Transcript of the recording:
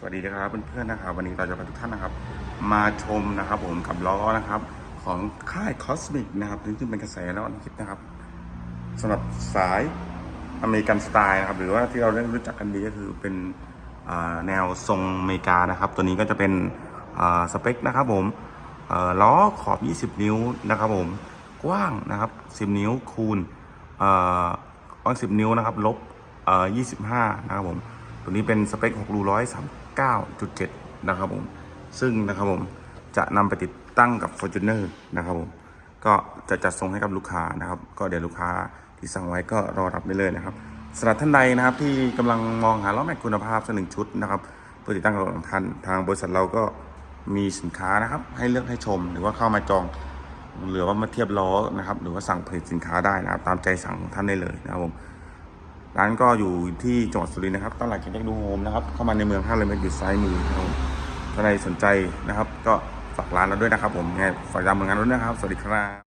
สวัสดีนะครับเพื่อนๆนะครับ วันนี้เราจะพาทุกท่านนะครับ มาชมนะครับผมกับล้อนะครับ ของค่ายคอสมิกนะครับซึ่งเป็นกระแสแล้วอันคิดนะครับสำหรับสายอเมริกันสไตล์นะครับ หรือว่าที่เราได้รู้จักกันดีก็คือเป็นแนวทรงอเมริกานะครับ ตัวนี้ก็จะเป็นสเปคนะครับผมล้อขอบ 20 นิ้วนะครับผมกว้างนะครับ 10 นิ้วคูณเอ่อ10 นิ้วนะครับลบเอ่อ25 นะครับผม ตัวนี้เป็นสเปค6รู139.7 นะครับผม ซึ่งนะครับผมจะนำไปติดตั้งกับ Fortuner นะครับผม ก็จะจัดส่งให้กับลูกค้านะครับ ก็เดี๋ยวลูกค้าที่สั่งไว้ก็รอรับได้เลยนะครับสำหรับท่านใดนะครับที่กำลังมองหาล้อแม็กคุณภาพสักหนึ่งชุดนะครับเพื่อติดตั้งกับรถของท่านทางบริษัทเราก็มีสินค้านะครับ ให้เลือกให้ชมหรือว่าเข้ามาจองหรือว่ามาเทียบล้อนะครับ หรือว่าสั่งผลิตสินค้าได้นะครับ ตามใจสั่งของท่านได้เลยนะครับผม ร้านก็อยู่ที่จังหวัดสุรินทร์นะครับตลาดเก็กดูโฮมนะครับ เข้ามาในเมือง500เมตรอยู่ซ้ายมือครับถ้าใครสนใจนะครับ ก็ฝากร้านเราด้วยนะครับ ผมยังไงฝากตามผลงานเราด้วยนะครับ สวัสดีครับ